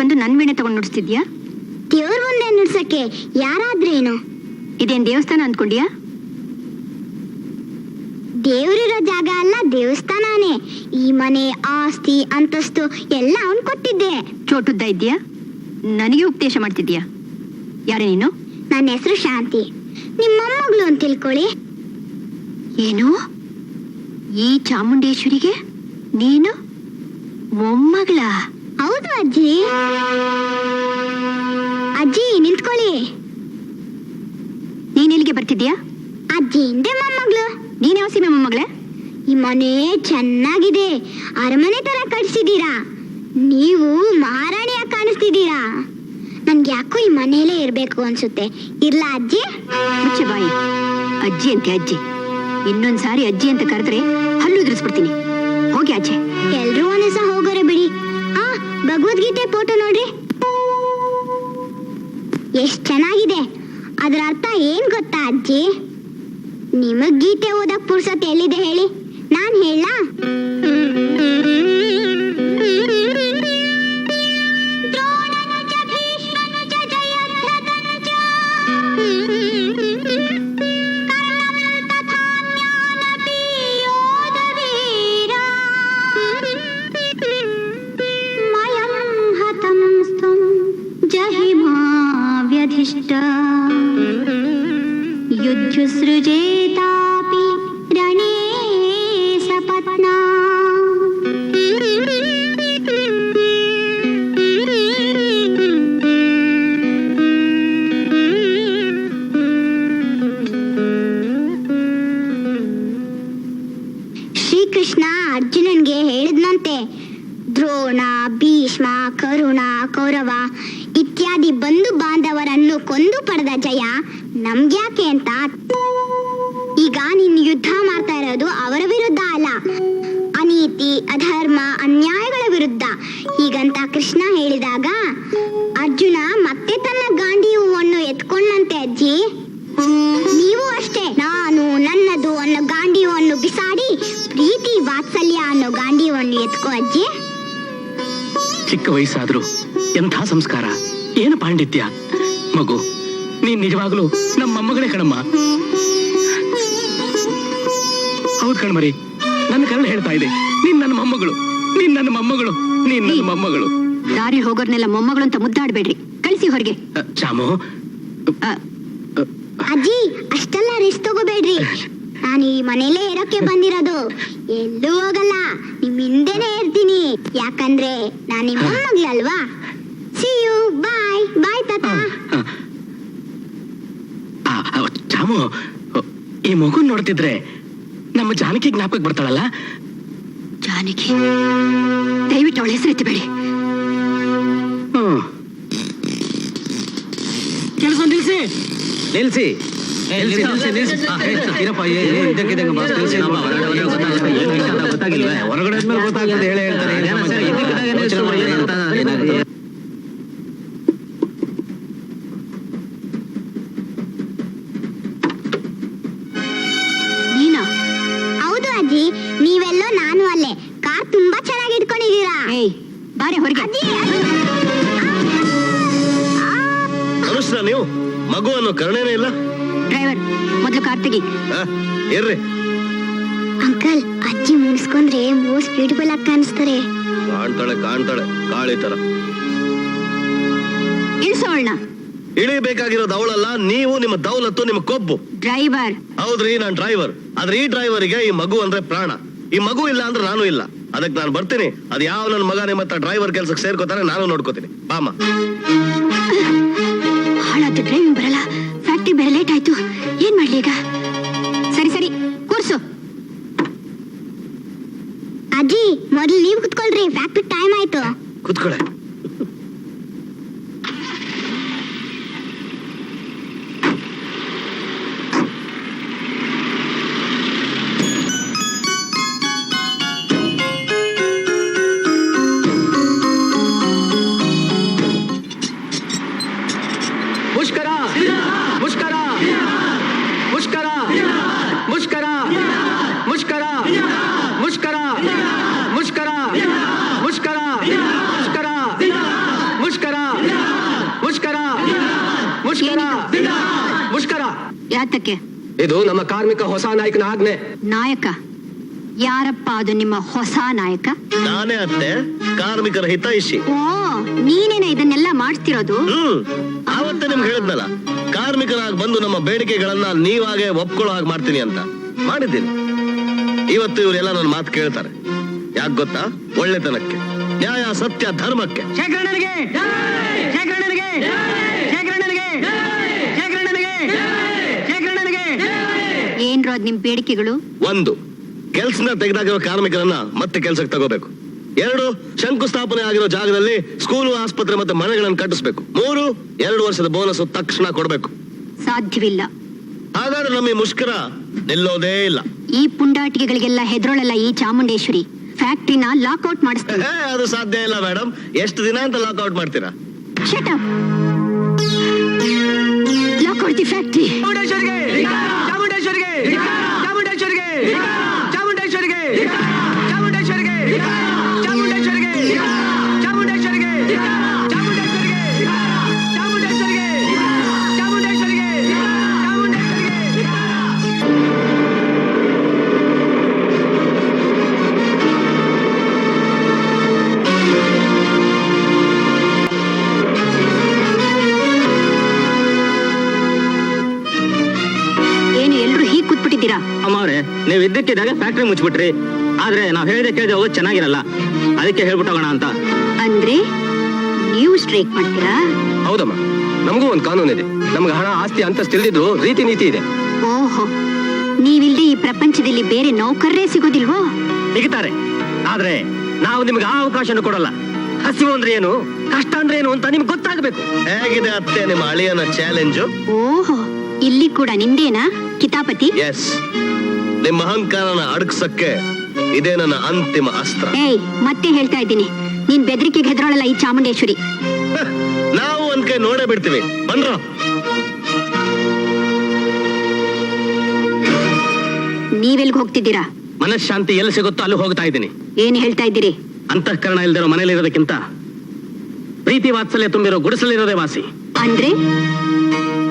ಬಂದು ನನ್ ವೀಣೆ ತಗೊಂಡು ನುಡಿಸ್ತಿದ್ಯಾ? ದೇವ್ರ ಮುಂದೆ ನುಡ್ಸಕ್ಕೆ ಯಾರಾದ್ರೇನು ಇದೇನ್ ದೇವಸ್ಥಾನ ಅಂದ್ಕೊಂಡ್ಯಾ ದೇವ್ರಿರೋ ಜಾಗ ಅಲ್ಲ ದೇವಸ್ಥಾನನೇ. ಈ ಮನೆ ಆಸ್ತಿ ಅಂತಸ್ತು ಎಲ್ಲ ಅವನ್ ಕೊಟ್ಟಿದ್ದೆ. ಚೋಟುದ್ದ ಇದ್ಯಾ ನನಗೆ ಉಪದೇಶ ಮಾಡ್ತಿದ್ಯಾ ಯಾರೇ ನೀನು? ನನ್ನ ಹೆಸರು ಶಾಂತಿ. ನಿಮ್ಮಮ್ಮಗಳು ಅಂತ ತಿಳ್ಕೊಳ್ಳಿ. ಏನು? ಈ ಚಾಮುಂಡೇಶ್ವರಿಗೆ? ನೀನು? ಮೊಮ್ಮಗಳ? ಹೌದು ಅಜ್ಜಿ? ಅಜ್ಜಿ, ನಿಂತ್ಕೊಳ್ಳಿ. ನೀನ್ ಇಲ್ಲಿಗೆ ಬರ್ತಿದ್ಯಾ ಅಜ್ಜಿ ಹಿಂದೆ ಮೊಮ್ಮಗಳು. ನೀನ್ ಯಾವ ಸೀಮೆ ಮೊಮ್ಮಗಳೇ? ಈ ಮನೆ ಚೆನ್ನಾಗಿದೆ. ಅರಮನೆ ತರ ಕಟ್ಸಿದೀರಾ ನೀವು ಮಹಾರಾಣಿಯ ಕಾಣಿಸ್ತಿದ್ದೀರಾ. ನನ್ಗೆ ಯಾಕೋ ಈ ಮನೆಯಲ್ಲೇ ಇರ್ಬೇಕು ಅನ್ಸುತ್ತೆ. ಇರ್ಲಾ ಅಜ್ಜಿ? ಬಾಯಿ. ಅಜ್ಜಿ ಅಂತೆ ಅಜ್ಜಿ. ಇನ್ನೊಂದ್ಸಾರಿ ಅಜ್ಜಿ ಅಂತ ಕರೆದ್ರೆ ಹಲ್ಲು ಉದುರಿಸ್ಬಿಡ್ತೀನಿ. ಹೋಗಿ ಅಜ್ಜಿ ಎಲ್ರೂ ಒಂದಿವಸ ಹೋಗೋರೆ. ಬಿಡಿ ಆ ಭಗವದ್ಗೀತೆ ಫೋಟೋ ನೋಡ್ರಿ. ಎಷ್ಟ್ ಚೆನ್ನಾಗಿದೆ. ಅದ್ರ ಅರ್ಥ ಏನ್ ಗೊತ್ತಾ ಅಜ್ಜಿ? ನಿಮಗ್ ಗೀತೆ ಓದಕ್ ಪುರ್ಸತ್ ಎಲ್ಲಿದೆ ಹೇಳಿ? ನಾನ್ ಹೇಳ ಬಂಧು ಬಾಂಧವರನ್ನು ಕೊಂದು ಪಡೆದ ಜಯ ನಮ್ಗ್ಯಾಕೆ ಅಂತ? ಈಗ ನೀನ್ ಯುದ್ಧ ಮಾಡ್ತಾ ಇರೋದು ಅವರ ವಿರುದ್ಧ ಅಲ್ಲ. ಅನೀತಿ, ಅಧರ್ಮ, ಅನ್ಯಾಯಗಳ ವಿರುದ್ಧ. ಹೀಗಂತ ಕೃಷ್ಣ ಹೇಳಿದಾಗ, ಅರ್ಜುನ, ಮತ್ತೆ ತನ್ನ ಗಾಂಡೀವವನ್ನು ಎತ್ಕೊಂಡಂತೆ ಅಜ್ಜಿ. ನೀವು ಅಷ್ಟೇ. ನಾನು, ನನ್ನದು ಅನ್ನೋ ಗಾಂಡೀವವನ್ನು ಬಿಸಾಡಿ ಪ್ರೀತಿ, ವಾತ್ಸಲ್ಯ ಅನ್ನೋ ಗಾಂಡೀವವನ್ನು ಎತ್ಕೋ ಅಜ್ಜಿ. ಚಿಕ್ಕ ವಯಸ್ಸಾದ್ರೂ ಎಂಥ ಸಂಸ್ಕಾರ? ಏನು ಪಾಂಡಿತ್ಯ? ಮಗು ನೀನ್ ನಿಜವಾಗ್ಲೂ ನಮ್ಮ ಮೊಮ್ಮಗಳೇ ಕಣಮ್ಮ. ಹೌದ್ ಕಣ್ಮರಿ ನನ್ನ ಕರಳು ಹೇಳ್ತಾ ಇದೆ. ನೀನ್ ನನ್ನ ಮೊಮ್ಮಗಳು ನೀನ್ ನನ್ನ ಮೊಮ್ಮಗಳು ನೀನ್ ನನ್ನ ಮೊಮ್ಮಗಳು. ದಾರಿ ಹೋಗೋರ್ನೆಲ್ಲ ಮೊಮ್ಮಗಳು ಅಂತ ಮುದ್ದಾಡ್ಬೇಡ್ರಿ. ಕಳಿಸಿ ಹೊರಗೆ. ಚಾಮು. ಅಜ್ಜಿ ಅಷ್ಟೆಲ್ಲ ರಿಸ್ಕ್ ತಗೋಬೇಡ್ರಿ. ನಾನು ಈ ಮನೇಲೇ ಇರೋಕೆ ಬಂದಿರೋದು. ಎಲ್ಲೂ ಹೋಗಲ್ಲ ನಿಮ್ ಹಿಂದೆನೆ ಇರ್ತೀನಿ. ಯಾಕಂದ್ರೆ ನಾನು ನಿಮ್ಮ ಮೊಮ್ಮಗಳಲ್ವಾ? ಸಿ ಯು ಬಾಯ್ ಬಾಯ್ ತಾತ ಆ, ಆ, ಆ, ಚಾಮು ಈ ಮಗು ನೋಡ್ತಿದ್ರೆ ನಮ್ಮ ಜಾನಕಿ ಜ್ಞಾಪಕಕ್ಕೆ ಬರ್ತಾಳಲ್ಲ ಜಾನಕಿ ದಯವಿಟ್ಟು ಅವಳ ಹೆಸರು ಎತ್ತಬೇಡಿ ಕೆಲಸ ನಿಲ್ಸಿ ನಿಲ್ಸಿ ಹೊರಗಡೆ ನಿಲ್ಸಿ ನಿಲ್ಸಿ ಇರಪ್ಪ ಏ- ನಾನು ಅಲ್ಲೇ. ಕಾರ್ ತುಂಬಾ ಚೆನ್ನಾಗಿ ಇಟ್ಕೊಂಡಿದ್ದೀರಾ? ಬಾರಿ ಬಾರೆ ಹೊರಗೆ. ನೀವು ಮಗು ಅನ್ನೋ ಕರುಣೆನೇ ಇಲ್ಲ? ಡ್ರೈವರ್ ಮೊದಲು ಕಾರ್ ತೆಗಿ. ಏರ್ರಿ ಇರ್ರಿ. ಅಂಕಲ್ ಅಜ್ಜಿ ಮುಗಿಸ್ಕೊಂಡ್ರೆ ಮೋಸ್ಟ್ ಬ್ಯೂಟಿಫುಲ್ ಆಗಿ ಕಾಣಿಸ್ತಾರೆ. ಕಾಣ್ತಾಳೆ ಕಾಣ್ತಾಳೆ ಕಾಳಿ ತರ. ಇಳಿಸೋಣ ಇಳಿಬೇಕಾಗಿರೋದು ಅವಳಲ್ಲ ನೀವು ನಿಮ್ಮ ದೌಲತ್ತು ನಿಮ್ಮ ಕೊಬ್ಬು. ಡ್ರೈವರ್. ಹೌದ್ರಿ ನಾನ್ ಡ್ರೈವರ್. ಆದ್ರೆ ಈ ಡ್ರೈವರ್ಗೆ ಈ ಮಗು ಅಂದ್ರೆ ಪ್ರಾಣ. ಈ ಮಗು ಇಲ್ಲ ಅಂದ್ರೆ ನಾನು ಇಲ್ಲ. ಅದಕ್ಕೆ ನಾನು ಬರ್ತೀನಿ. ಅದು ಯಾವ ನನ್ನ ಮಗನೇ ಮತ್ತೆ ಡ್ರೈವರ್ ಕೆಲ್ಸಕ್ಕೆ ಸೇರ್ಕೋತಾರೆ ನಾನು ನೋಡ್ಕೋತೀನಿ. ಬಾಮ ಹಾಳಾದ ಡ್ರೈವಿಂಗ್ ಬರಲ್ಲ. ಫ್ಯಾಕ್ಟ್ರಿ ಬೇರೆ ಲೇಟ್ ಆಯ್ತು. ಏನ್ ಮಾಡ್ಲಿ ಈಗ? ಸರಿ ಸರಿ. ಕೂರ್ಸು. ಅಜ್ಜಿ ಮೊದಲು ನೀವು ಕುತ್ಕೊಳ್ರಿ. ಫ್ಯಾಕ್ಟ್ರಿ ಟೈಮ್ ಆಯ್ತು. ಕುತ್ಕೊಳೆ. ಯಾತಕ್ಕೆ ಇದು ನಮ್ಮ ಕಾರ್ಮಿಕ ಹೊಸ ನಾಯಕನ ಆಜ್ಞೆ. ನಾಯಕ? ಯಾರಪ್ಪ ಅದು ನಿಮ್ಮ ಹೊಸ ನಾಯಕ? ನಾನೇ ಅತ್ತೆ ಕಾರ್ಮಿಕರ ಹಿತೈಷಿ ಓ ನೀನೇನ ಇದನ್ನೆಲ್ಲ ಮಾಡ್ತಿರೋದು? ಹ್ಮ್. ಆವತ್ತೇ ನಿಮ್ಗೆ ಹೇಳಿದ್ನಲ್ಲ ಕಾರ್ಮಿಕರಾಗಿ ಬಂದು ನಮ್ಮ ಬೇಡಿಕೆಗಳನ್ನ ನೀವಾಗೆ ಒಪ್ಕೊಳ್ಳೋ ಹಾಗೆ ಮಾಡ್ತೀನಿ ಅಂತ. ಮಾಡಿದ್ದೀನಿ. ಇವತ್ತು ಇವರೆಲ್ಲ ನನ್ನ ಮಾತು ಕೇಳ್ತಾರೆ. ಯಾಕೆ ಗೊತ್ತಾ? ಒಳ್ಳೆತನಕ್ಕೆ. ನ್ಯಾಯ ಸತ್ಯ ಧರ್ಮಕ್ಕೆ. ಶೇಖರಣರಿಗೆ ಶೇಖರಣೆಗೆ ಅದ್ ನಿಮ್ ಬೇಡಿಕೆಗಳು? ಒಂದು ಕೆಲ್ಸನ ತೆಗೆದಾಗಿರೋ ಕಾರ್ಮಿಕರನ್ನ ಮತ್ತೆ ಕೆಲ್ಸಕ್ಕೆ ತಗೋಬೇಕು. ಎರಡು ಶಂಕುಸ್ಥಾಪನೆ ಆಗಿರೋ ಜಾಗದಲ್ಲಿ ಸ್ಕೂಲು ಆಸ್ಪತ್ರೆ ಮತ್ತೆ ಮನೆಗಳನ್ನು ಕಟ್ಟಿಸ್ಬೇಕು. ಮೂರು ಎರಡು ವರ್ಷದ ಬೋನಸ್ ತಕ್ಷಣ ಕೊಡಬೇಕು. ಸಾಧ್ಯವಿಲ್ಲ. ಹಾಗಾದ್ರೆ ನಮ್ಮ ಈ ಮುಷ್ಕರ ನಿಲ್ಲೋದೇ ಇಲ್ಲ. ಈ ಪುಂಡಾಟಿಕೆಗಳಿಗೆಲ್ಲ ಹೆದರೋಳಲ್ಲ ಈ ಚಾಮುಂಡೇಶ್ವರಿ? ಫ್ಯಾಕ್ಟ್ರಿನ ಲಾಕ್ಔಟ್ ಮಾಡಿಸ್ತಾರೆ ಏ, ಅದು ಸಾಧ್ಯ ಇಲ್ಲ ಮೇಡಮ್ ಎಷ್ಟು ದಿನ ಅಂತ ಲಾಕ್ಔಟ್ ಮಾಡ್ತೀರಾ? Shut up lockout the factory ಚಾಮುಂಡೇಶ್ವರಿಗೆ! Tension के। क्या टेंशन के? ನೀವು ಇದ್ದಕ್ಕಿದ್ದಾಗ ಫ್ಯಾಕ್ಟ್ರಿ ಮುಚ್ಚಿಬಿಟ್ರಿ. ಆದ್ರೆ ನಾವು ಹೇಳಿದೆ ಕೇಳಿದೆ ಹೋಗೋದು ಚೆನ್ನಾಗಿರಲ್ಲ. ಅದಕ್ಕೆ ಹೇಳ್ಬಿಟ್ಟೋಗೋಣ ಅಂತ. ಅಂದ್ರೆ ನೀವು ಸ್ಟ್ರೈಕ್ ಮಾಡ್ತೀರಾ? ಹೌದಮ್ಮ. ನಮಗೂ ಒಂದು ಕಾನೂನು ಇದೆ. ನಮ್ಗೆ ಹಣ ಆಸ್ತಿ ಅಂತ ತಿಳಿದಿದ್ರು ರೀತಿ ನೀತಿ ಇದೆ. ಓಹೋ. ನೀವಿಲ್ದೆ ಈ ಪ್ರಪಂಚದಲ್ಲಿ ಬೇರೆ ನೌಕರರೇ ಸಿಗೋದಿಲ್ವೋ? ಸಿಗುತ್ತಾರೆ ಆದ್ರೆ ನಾವು ನಿಮ್ಗೆ ಆ ಅವಕಾಶನೂ ಕೊಡಲ್ಲ. ಹಸಿವು ಅಂದ್ರೆ ಏನು ಕಷ್ಟ ಅಂದ್ರೆ ಏನು ಅಂತ ನಿಮ್ಗೆ ಗೊತ್ತಾಗಬೇಕು. ಹೇಗಿದೆ ಅತ್ತೆ ನಿಮ್ಮ ಅಳಿಯನ ಚಾಲೆಂಜು ಓಹೋ. ಇಲ್ಲಿ ಕೂಡ ನಿಂದೇನಾ ಕಿತಾಪತಿ? ಎಸ್ ನಿಮ್ಮ ಅಹಂಕಾರನ ಅಡಗಿಸಕ್ಕೆ ಇದೇ ನನ್ನ ಅಂತಿಮ ಅಸ್ತ್ರ. ಏಯ್ ಮತ್ತೆ ಹೇಳ್ತಾ ಇದ್ದೀನಿ. ನೀನ್ ಬೆದರಿಕೆ ಹೆದರೋಳಲ್ಲ ಈ ಚಾಮುಂಡೇಶ್ವರಿ. ಹ, ನಾವು ಒಂದ್ ಕೈ ನೋಡೇ ಬಿಡ್ತೀವಿ. ಬಂದ್ರ? ನೀವೆಲ್ಗ್ ಹೋಗ್ತಿದ್ದೀರಾ? ಮನಃಶಾಂತಿ ಎಲ್ಲಿ ಸಿಗುತ್ತೋ ಅಲ್ಲಿ ಹೋಗ್ತಾ ಇದ್ದೀನಿ. ಏನ್ ಹೇಳ್ತಾ ಇದ್ದೀರಿ? ಅಂತಃಕರಣ ಇಲ್ದಿರೋ ಮನೇಲಿರೋದಕ್ಕಿಂತ ಪ್ರೀತಿ ವಾತ್ಸಲ್ಯ ತುಂಬಿರೋ ಗುಡಿಸಲಿರೋದೇ ವಾಸಿ. ಅಂದ್ರೆ?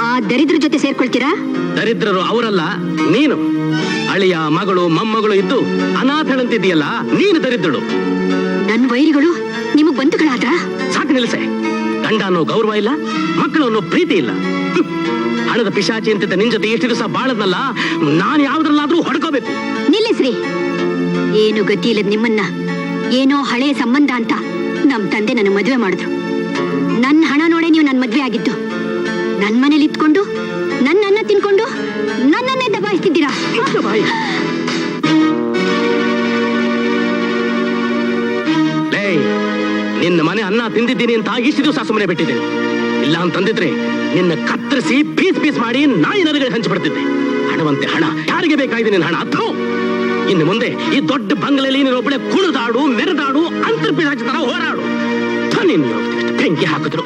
ಆ ದರಿದ್ರ ಜೊತೆ ಸೇರ್ಕೊಳ್ತೀರಾ? ದರಿದ್ರರು ಅವರಲ್ಲ ನೀನು. ಅಳಿಯ ಮಗಳು ಮೊಮ್ಮಗಳು ಇದ್ದು ಅನಾಥಳಂತಿದೆಯಲ್ಲ ನೀನು ದರಿದ್ರಳು. ನನ್ನ ವೈರಿಗಳು ನಿಮಗ್ ಬಂಧುಗಳಾದ್ರ? ಸಾಕು ನಿಲ್ಸೆ ಗಂಡ ಅನ್ನೋ ಗೌರವ ಇಲ್ಲ ಮಕ್ಕಳು ಅನ್ನೋ ಪ್ರೀತಿ ಇಲ್ಲ. ಹಣದ ಪಿಶಾಚಿ ಅಂತಿದ್ದ ನಿನ್ ಜೊತೆ ಎಷ್ಟು ದಿವಸ ಬಾಳದ್ನಲ್ಲ ನಾನು ಯಾವ್ದ್ರಲ್ಲಾದ್ರೂ ಹೊಡ್ಕೋಬೇಕು. ನಿಲ್ಲಿಸ್ರಿ. ಏನು ಗತಿ ಇಲ್ಲದ ನಿಮ್ಮನ್ನ ಏನೋ ಹಳೆಯ ಸಂಬಂಧ ಅಂತ ನಮ್ ತಂದೆ ನನ್ನ ಮದ್ವೆ ಮಾಡಿದ್ರು. ನನ್ನ ಹಣ ನೋಡೇ ನೀವು ನನ್ನ ಮದ್ವೆ ಆಗಿದ್ದು. ನನ್ ಮನೇಲಿ ಇತ್ಕೊಂಡು ಅನ್ನ ತಿಂದಿದ್ದೀನಿ ಅಂತ ಇಷ್ಟು ದಿವಸ ಸುಮ್ಮನೆ ಬಿಟ್ಟಿದ್ದೆ ಇಲ್ಲ ಅಂತಂದಿದ್ರೆ ನಿನ್ನ ಕತ್ತರಿಸಿ ಪೀಸ್ ಪೀಸ್ ಮಾಡಿ ನಾಯಿ ನನಗೆ ಹಂಚಿಬಿಡ್ತಿದ್ದೆ ಹಣವಂತೆ ಹಣ, ಯಾರಿಗೆ ಬೇಕಾಗಿದೆ ನಿನ್ನ ಹಣ? ಅಥೋ ಇನ್ನು ಮುಂದೆ ಈ ದೊಡ್ಡ ಬಂಗಲೆಯಲ್ಲಿ ನೀನೊಬ್ಬಳೆ ಕುಣಿದಾಡು, ಮೆರೆದಾಡು ಅಂತರ್ಪಿಸಾಚಿ ತರ ಹೋರಾಡು. ಬೆಂಕಿ ಹಾಕಿದ್ರು